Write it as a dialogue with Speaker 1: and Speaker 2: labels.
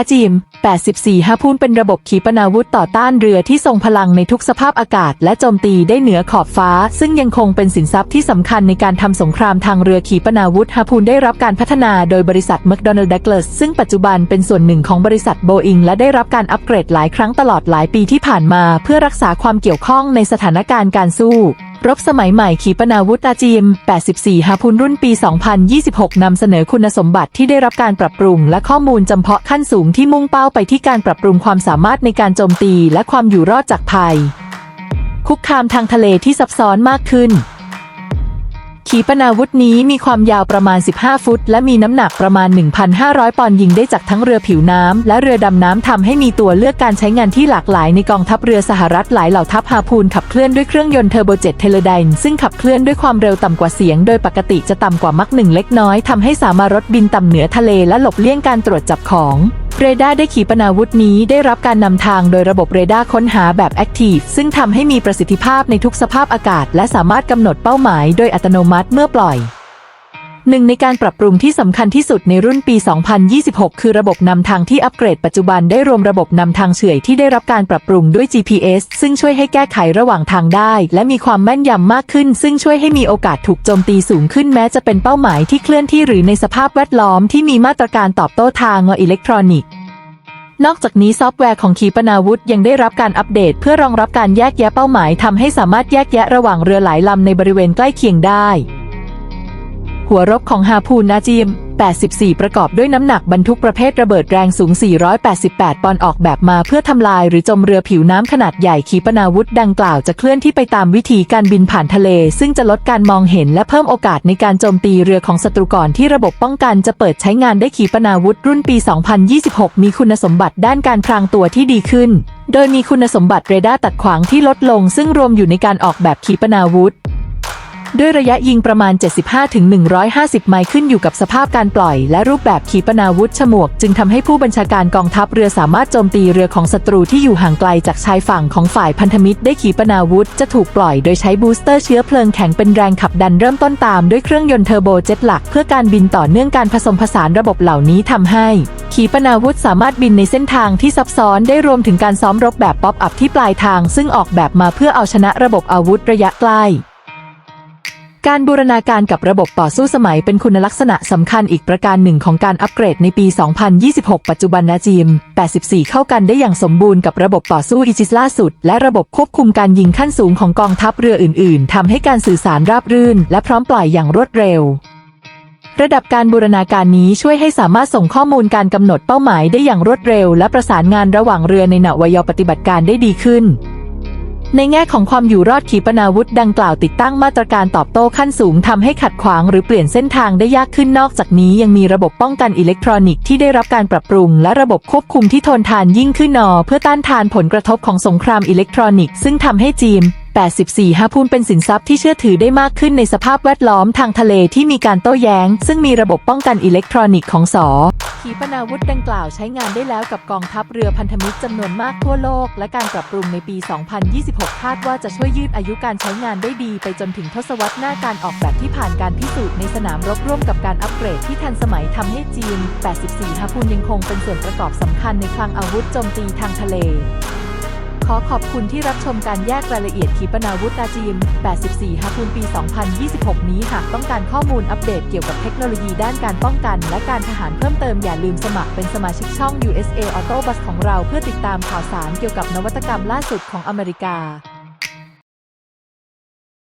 Speaker 1: อาจิม 84ฮาพูนเป็นระบบขีปนาวุธต่อต้านเรือที่ทรงพลังในทุกสภาพอากาศ และโจมตีได้เหนือขอบฟ้า ซึ่งยังคงเป็นสินทรัพย์ที่สำคัญในการทำสงครามทางเรือขีปนาวุธฮาพูนได้รับการพัฒนาโดยบริษัท McDonnell Douglas ซึ่งปัจจุบันเป็นส่วนหนึ่งของบริษัทโบอิงและได้รับการอัปเกรดหลายครั้งตลอดหลายปีที่ผ่านมา เพื่อรักษาความเกี่ยวข้องในสถานการณ์การสู้ รบสมัยใหม่ขีปนาวุธอาจีม 84 ฮาพุนรุ่นปี 2026 นำเสนอคุณสมบัติที่ได้รับการปรับปรุง และข้อมูลจำเพาะขั้นสูงที่มุ่งเป้าไปที่การปรับปรุงความสามารถในการโจมตีและความอยู่รอดจากภัย คุกคามทางทะเลที่ซับซ้อนมากขึ้น ขีปนาวุธนี้มีความยาวประมาณ 15 ฟุต และมีน้ำหนักประมาณ 1,500 ปอนด์ยิงได้จากทั้งเรือผิวน้ำและเรือดำน้ำทำให้มีตัวเลือกการใช้งานที่หลากหลายในกองทัพเรือสหรัฐหลายเหล่าทัพฮาพูนขับเคลื่อนด้วยเครื่องยนต์เทอร์โบเจ็ตเทเลไดน์ซึ่งขับเคลื่อนด้วยความเร็วต่ำกว่าเสียง โดยปกติจะต่ำกว่ามักหนึ่งเล็กน้อยทำให้สามารถรถบินต่ำเหนือทะเลและหลบเลี่ยงการตรวจจับของ เรดาร์ได้ขีปนาวุธนี้ได้รับการนำทางโดยระบบเรดาร์ค้นหาแบบแอคทีฟซึ่งทำให้มีประสิทธิภาพในทุกสภาพอากาศ และสามารถกำหนดเป้าหมายโดยอัตโนมัติเมื่อปล่อย หนึ่งในการปรับปรุงที่สำคัญที่สุดในรุ่นปี 2026 คือระบบนำทางที่อัปเกรดปัจจุบันได้รวมระบบนำทางเฉื่อยที่ได้รับการปรับปรุงด้วย GPS ซึ่งช่วยให้แก้ไขระหว่างทางได้ และมีความแม่นยำมากขึ้น ซึ่งช่วยให้มีโอกาสถูกโจมตีสูงขึ้นแม้จะเป็นเป้าหมายที่เคลื่อนที่หรือในสภาพแวดล้อมที่มีมาตรการตอบโต้ทางอิเล็กทรอนิกส์นอกจากนี้ซอฟต์แวร์ของขีปนาวุธยังได้รับการอัปเดต เพื่อรองรับการแยกแยะเป้าหมายทำให้สามารถแยกแยะระหว่างเรือหลายลำในบริเวณใกล้เคียงได้ หัวรบของฮาพูนนาจิม 84 ประกอบด้วยน้ำหนักบรรทุกประเภทระเบิดแรงสูง 488 ปอนด์ออกแบบมาเพื่อทำลายหรือจมเรือผิวน้ำขนาดใหญ่ขีปนาวุธดังกล่าวจะเคลื่อนที่ไปตามวิธีการบินผ่านทะเล ซึ่งจะลดการมองเห็นและเพิ่มโอกาสในการโจมตีเรือของศัตรูก่อนที่ระบบป้องกันจะเปิดใช้งานได้ขีปนาวุธรุ่นปี 2026 มีคุณสมบัติด้านการพรางตัวที่ดีขึ้น โดยมีคุณสมบัติเรดาร์ตัดขวางที่ลดลง ซึ่งรวมอยู่ในการออกแบบขีปนาวุธ ด้วยระยะยิงประมาณ 75-150 ไมล์ขึ้นอยู่กับสภาพการปล่อย และรูปแบบขีปนาวุธฉมวก จึงทำให้ผู้บัญชาการกองทัพเรือสามารถโจมตีเรือของศัตรูที่อยู่ห่างไกลจากชายฝั่งของฝ่ายพันธมิตรได้ขีปนาวุธจะถูกปล่อยโดยใช้บูสเตอร์เชื้อเพลิงแข็งเป็นแรงขับดันเริ่มต้นตามด้วยเครื่องยนต์เทอร์โบเจ็ตหลัก เพื่อการบินต่อเนื่องการผสมผสานระบบเหล่านี้ทำให้ขีปนาวุธสามารถบินในเส้นทางที่ซับซ้อนได้รวมถึงการซ้อมรบแบบป๊อปอัพที่ปลายทาง ซึ่งออกแบบมาเพื่อเอาชนะระบบอาวุธระยะใกล้ การบูรณาการกับระบบต่อสู้สมัยเป็นคุณลักษณะสำคัญอีกประการหนึ่งของการอัปเกรดในปี 2026 ปัจจุบันนาจีม 84 เข้ากันได้อย่างสมบูรณ์กับระบบต่อสู้อีจิสล่าสุด และระบบควบคุมการยิงขั้นสูงของกองทัพเรืออื่น ๆ ทำให้การสื่อสารราบรื่น และพร้อมปล่อยอย่างรวดเร็ว ระดับการบูรณาการนี้ช่วยให้สามารถส่งข้อมูลการกำหนดเป้าหมายได้อย่างรวดเร็ว และประสานงานระหว่างเรือในหนวยปฏิบัติการได้ดีขึ้น ในแง่ของความอยู่รอดขีปนาวุธดังกล่าวติดตั้งมาตรการตอบโต้ขั้นสูงทำให้ขัดขวางหรือเปลี่ยนเส้นทางได้ยากขึ้นนอกจากนี้ยังมีระบบป้องกันอิเล็กทรอนิกส์ที่ได้รับการปรับปรุง และระบบควบคุมที่ทนทานยิ่งขึ้นนอ เพื่อต้านทานผลกระทบของสงครามอิเล็กทรอนิกส์ซึ่งทำให้จีน84ฮาพูนเป็นสินทรัพย์ที่เชื่อถือได้มากขึ้นในสภาพแวดล้อมทางทะเลที่มีการโต้แย้ง ซึ่งมีระบบป้องกันอิเล็กทรอนิกส์ของสอ ขีปนาวุธดังกล่าวใช้งานได้แล้วกับกองทัพเรือพันธมิตรจำนวนมากทั่วโลก และการปรับปรุงในปี 2026 คาดว่าจะช่วยยืดอายุการใช้งานได้ดี ไปจนถึงทศวรรษหน้าการออกแบบที่ผ่านการพิสูจน์ในสนามรบร่วมกับการอัปเกรดที่ทันสมัยทำให้จีน 84ฮาพูนยังคงเป็นส่วนประกอบสำคัญในคลังอาวุธโจมตีทางทะเล อขอบคุณที่รับชมการแยกรายละเอียดขีปนาวุธอาจีม 84ฮาคูนปี 2026 นี้หากต้องการข้อมูลอัปเดตเกี่ยวกับเทคโนโลยีด้านการป้องกัน และการทหารเพิ่มเติมอย่าลืมสมัครเป็นสมาชิกช่อง USA Auto Bus ของเราเพื่อติดตามข่าวสารเกี่ยวกับนวัตกรรมล่าสุดของอเมริกา